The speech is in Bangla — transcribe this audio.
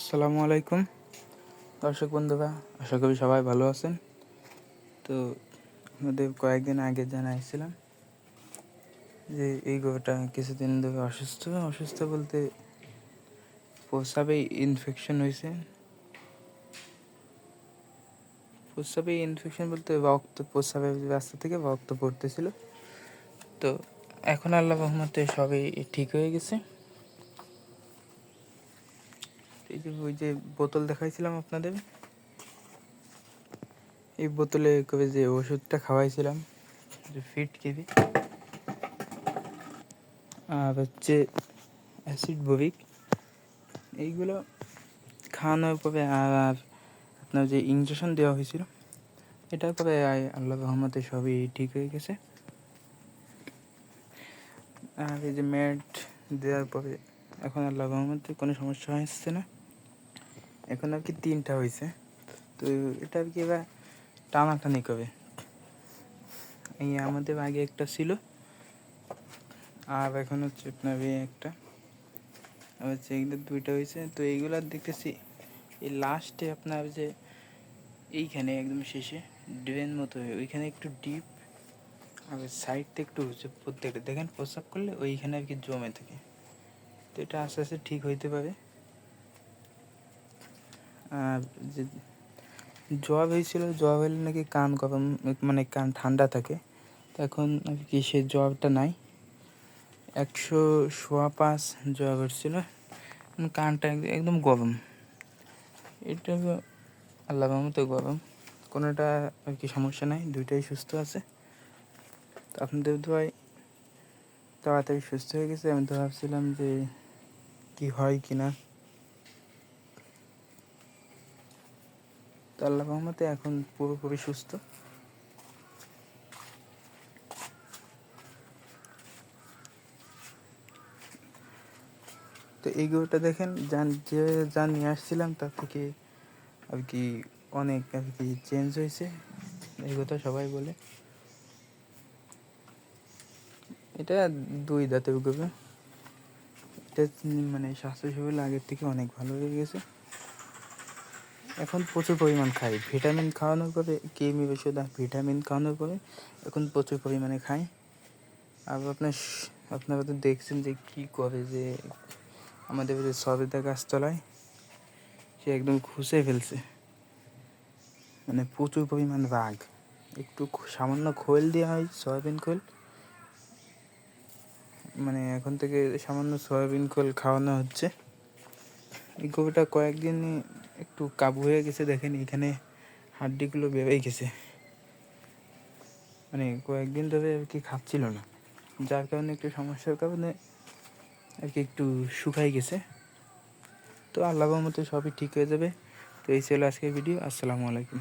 আসসালামু আলাইকুম। দর্শক বন্ধুরা, আশা করি সবাই ভালো আছেন। তো আমাদের কয়েকদিন আগে জানাইছিলাম যে এই গরুটা কিছুদিন ধরে অসুস্থ। অসুস্থ বলতে প্রস্রাবে ইনফেকশন হয়েছে প্রস্রাবে ইনফেকশন বলতে রক্ত, প্রস্রাবের রাস্তা থেকে রক্ত পড়তেছিল। তো এখন আল্লাহ রহমতে সবই ঠিক হয়ে গেছে এই যে ওই যে বোতল দেখাইছিলাম আপনাদের। এই বোতলে কবে যে ওষুধটা খাওয়াইছিলাম ফিট কেবি। আর হচ্ছে অ্যাসিড ববিক। এইগুলো খাওয়ানোর পরে আর আপনার যে ইঞ্জেকশন দেওয়া হয়েছিল, এটার পরে আল্লাহ রহমতে সবই ঠিক হয়ে গেছে। আর এই যে ম্যাট দেওয়ার পরে এখন আল্লাহ রহমতে কোনো সমস্যা হচ্ছে না। এখন আর কি তিনটা হয়েছে তো এটা আর কি এবার টানাটানি করে এই আমাদের আগে একটা ছিল। আর এখন হচ্ছে আপনার একটা। আর হচ্ছে এগুলো দুইটা হয়েছে তো এইগুলো দেখতেছি, এই লাস্টে আপনার যে এইখানে একদম শেষে, ড্রেন মতো হয়ে, ওইখানে একটু ডিপ আর সাইডটা একটু হচ্ছে প্রত্যেকটা, দেখেন প্রস্রাব করলে ওইখানে আর কি জমে থাকে। তো এটা আস্তে আস্তে ঠিক হইতে পারে। যে জ্বর হয়েছিল জ্বর হলে নাকি কান গরম মানে কান ঠান্ডা থাকে। তো এখন আর কি সে জ্বরটা নাই। একশো সোয়া পাঁচ জ্বর হচ্ছিল। কানটা একদম গরম। এটা আল্লাহ মতো গরম। কোনোটা আর কি সমস্যা নাই, দুইটাই সুস্থ আছে। তো আপনাদের দোয়ায় তাড়াতাড়ি সুস্থ হয়ে গেছে। আমি তো ভাবছিলাম যে কি হয় কি না। তো আল্লাহ রহমতে এখন পুরোপুরি সুস্থ। তো এই গরুটা দেখেন, যান, যে যা নিয়ে আসছিলাম তার থেকে আর কি অনেক আর কি চেঞ্জ হয়েছে। এই কথা সবাই বলে। এটা দুই দাঁতের গরু। এটা মানে স্বাস্থ্য স্বাস্থ্যসেবা আগের থেকে অনেক ভালো হয়ে গেছে। এখন প্রচুর পরিমাণ খাই। ভিটামিন খাওয়ানোর পরে কেমি ওষুধ ভিটামিন খাওয়ানোর পরে এখন প্রচুর পরিমাণে খাই। আর আপনার আপনারা তো দেখছেন যে কী করে যে আমাদের সবেদা গাছতলায় সে একদম খুশে ফেলছে। মানে প্রচুর পরিমাণ রাগ। একটু সামান্য খোল দেওয়া হয়, সয়াবিন খোল। মানে এখন থেকে সামান্য সয়াবিন খোল খাওয়ানো হচ্ছে। এই গরুটা কয়েকদিন একটু কাবু হয়ে গেছে, দেখেন এখানে হাড্ডিগুলো বেড়েই গেছে। মানে কয়েকদিন ধরে আর কি খাচ্ছিল না। যার কারণে একটু সমস্যার কারণে আর কি একটু শুকাই গেছে। তো আল্লাহর মতো সবই ঠিক হয়ে যাবে। তো এই ছিল আজকের ভিডিও আসসালামু আলাইকুম।